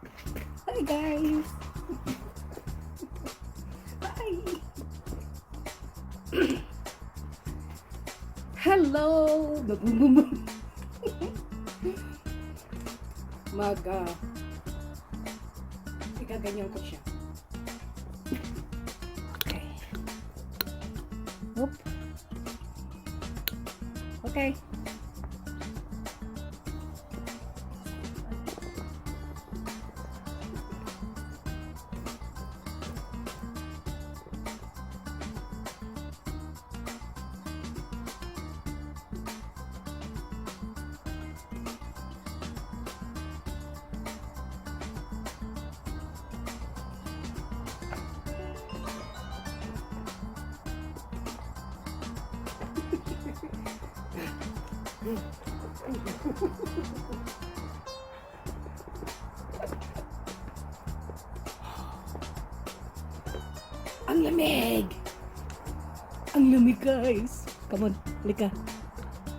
Hi guys! Hi! Hello! Mag, uh, ikaganyan ko siya. Okay. Oop. Okay. Ang lamig! Ang lamig guys! Come on, halika.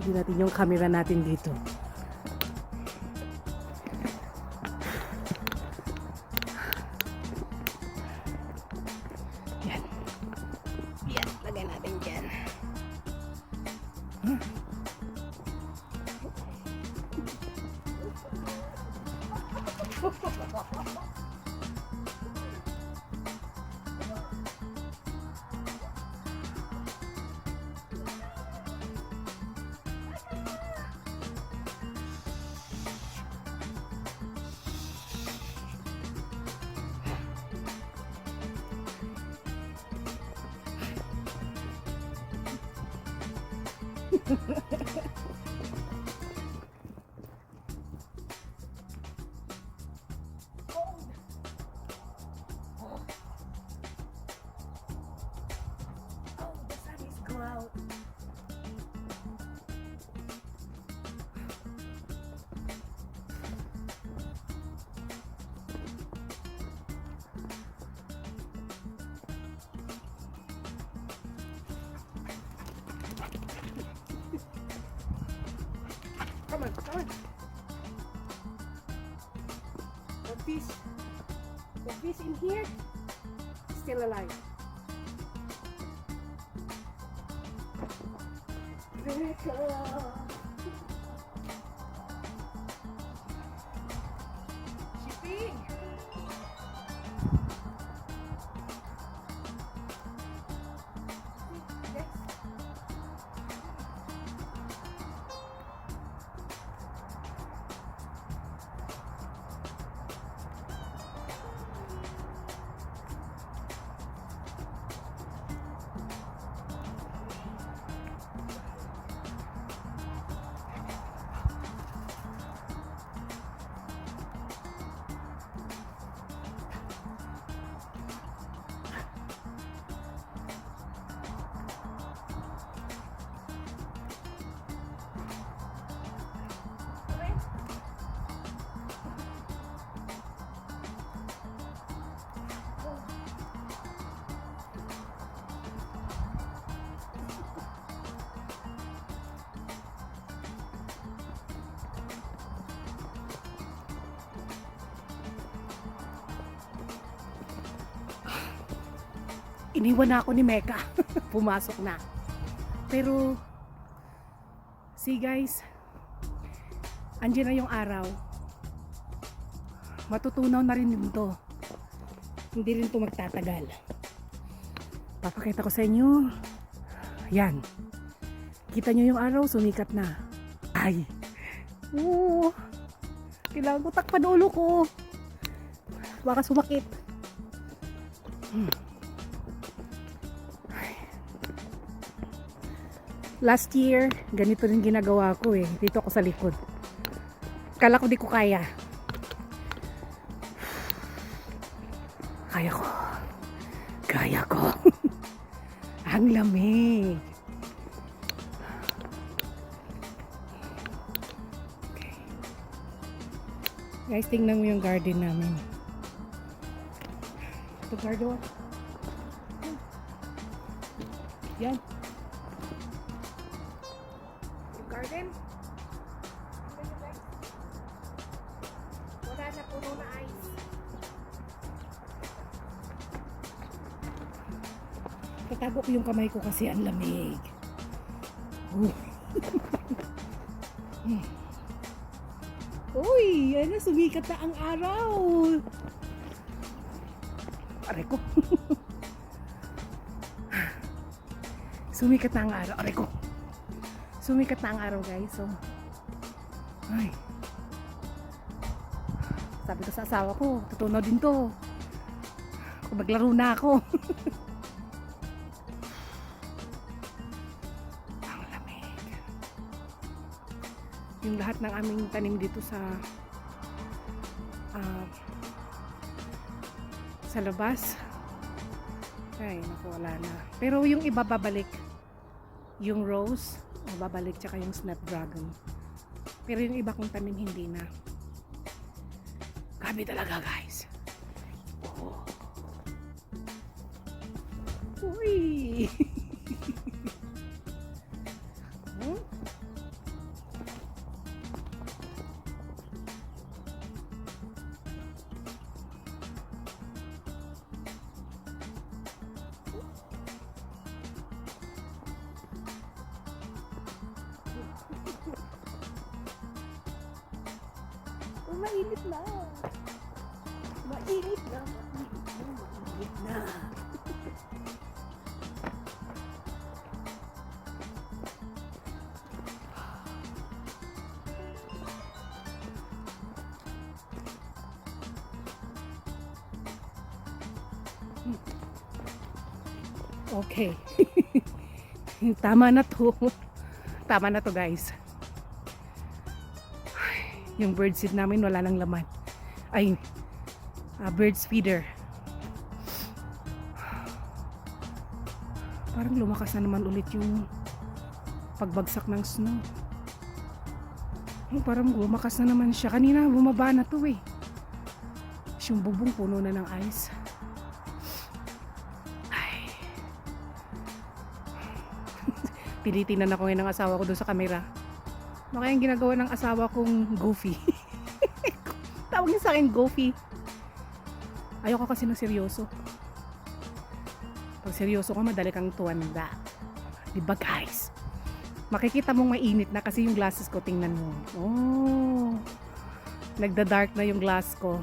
Hindi natin yung camera natin dito. Yan. Yan, lagay natin dyan. Oh, Come on, come on. The fish, the fish in here, still alive. Rebecca. Iniwan na ako ni Mecca. Pumasok na. Pero, see guys, andyan na yung araw. Matutunaw na rin to. Hindi rin to magtatagal. Papakita ko sa inyo. Yan. Kita nyo yung araw, sumikat na. Ay. Oo. Kailangan ko takpan ulo ko. Baka sumakit. Hmm. Last year, ganito rin ginagawa ko eh. Dito ako sa likod. Kala ko di ko kaya. Kaya ko. Kaya ko. Ang lamig. Okay. Guys, tingnan mo yung garden namin. Ito garden. Yan. Yung garden. Wala na puno na ice. Tatago ko yung kamay ko kasi ang lamig. Uh. Uy, yan na, sumikat na ang araw. Aray ko. sumikat na ang araw. Aray ko. Sumikat na ang araw, guys. So, ay. Sabi ko sa asawa ko, tutunaw din to. Kung maglaro na ako. ang lamig. Yung lahat ng aming tanim dito sa ah, sa labas. Ay, naku, wala na. Pero yung iba babalik. Yung rose, babalik, tsaka yung snapdragon. Pero yung iba kong tanim hindi na. Grabe talaga, guys. Mainit na. Mainit na. Mainit na. Okay. Tama na to. Tama na to guys. Yung bird seed namin wala nang laman. Ay, ah, bird's feeder. Parang lumakas na naman ulit yung pagbagsak ng snow. Oh, parang lumakas na naman siya. Kanina bumaba na to eh. Yung bubong puno na ng ice. Ay. Tinitinan ako ngayon ng asawa ko doon sa camera. Kaya yung ginagawa ng asawa kong goofy? Tawag niya sa akin goofy. Ayoko kasi ng seryoso. Pag seryoso ka, madali kang tuwanda. Diba guys? Makikita mong mainit na kasi yung glasses ko, tingnan mo. Oh, nagda-dark na yung glass ko.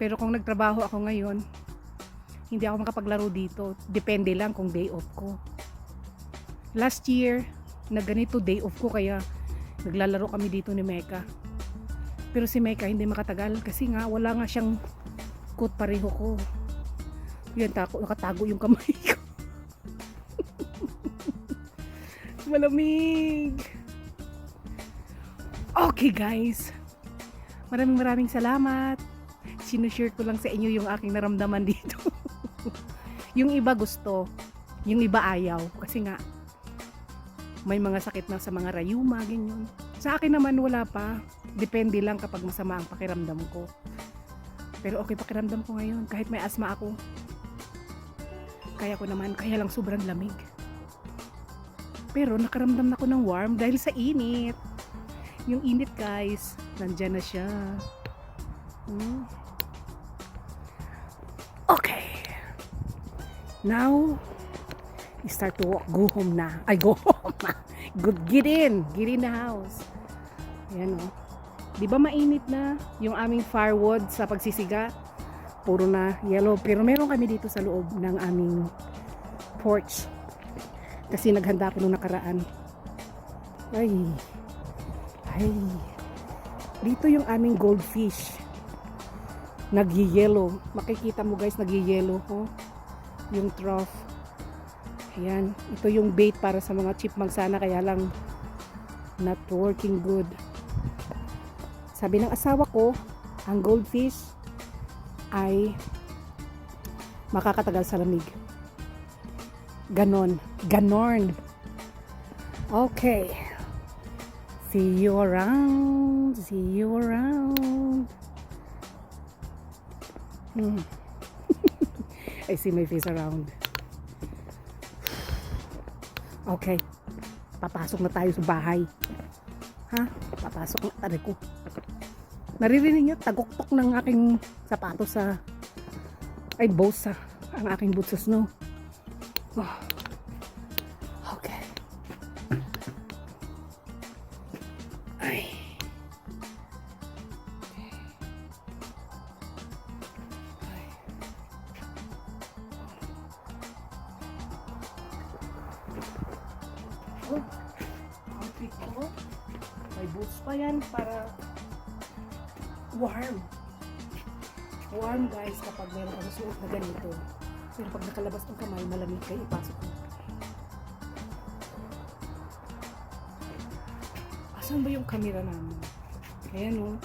Pero kung nagtrabaho ako ngayon, hindi ako makapaglaro dito. Depende lang kung day off ko. Last year, na ganito day off ko kaya naglalaro kami dito ni Mecca. Pero si Mecca hindi makatagal kasi nga wala nga siyang coat pareho ko. Yan, tako, nakatago yung kamay ko. Malamig. Okay guys. Maraming maraming salamat. Sinushare ko lang sa inyo yung aking naramdaman dito. yung iba gusto, yung iba ayaw. Kasi nga, may mga sakit na sa mga rayuma, ganyan. Sa akin naman wala pa. Depende lang kapag masama ang pakiramdam ko. Pero okay pakiramdam ko ngayon. Kahit may asma ako. Kaya ko naman, kaya lang sobrang lamig. Pero nakaramdam na ako ng warm dahil sa init. Yung init guys, nandyan na siya. Hmm. Okay. Now, start to walk. Go home na. Ay, go home. Good, get in. Get in the house. Ayan o. Di ba mainit na yung aming firewood sa pagsisiga? Puro na yellow. Pero meron kami dito sa loob ng aming porch. Kasi naghanda ako nung nakaraan. Ay. Ay. Dito yung aming goldfish. Nag-yellow. Makikita mo guys, nag-yellow. Oh. Yung trough. Ayan. Ito yung bait para sa mga chipmunk sana kaya lang not working good. Sabi ng asawa ko, ang goldfish ay makakatagal sa lamig. Ganon. Ganon. Okay. See you around. See you around. Hmm. I see my face around. Okay. Papasok na tayo sa bahay. Ha? Papasok na tayo ko. Naririnig niyo taguktok ng aking sapatos sa Ay, bosa. Ang aking boots sa snow. Oh. Oh, outfit ko. May boots pa yan para warm. Warm guys kapag meron kang suot na ganito. Pero pag nakalabas ng kamay, malamig kayo ipasok. Asan ba yung camera namin? Ayan o.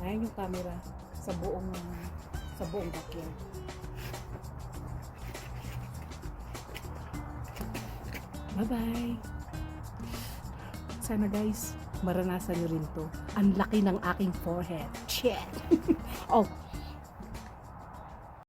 Ayan yung camera sa buong sa buong backyard. Bye-bye! Sana guys, maranasan nyo rin to. Ang laki ng aking forehead. Shit! oh,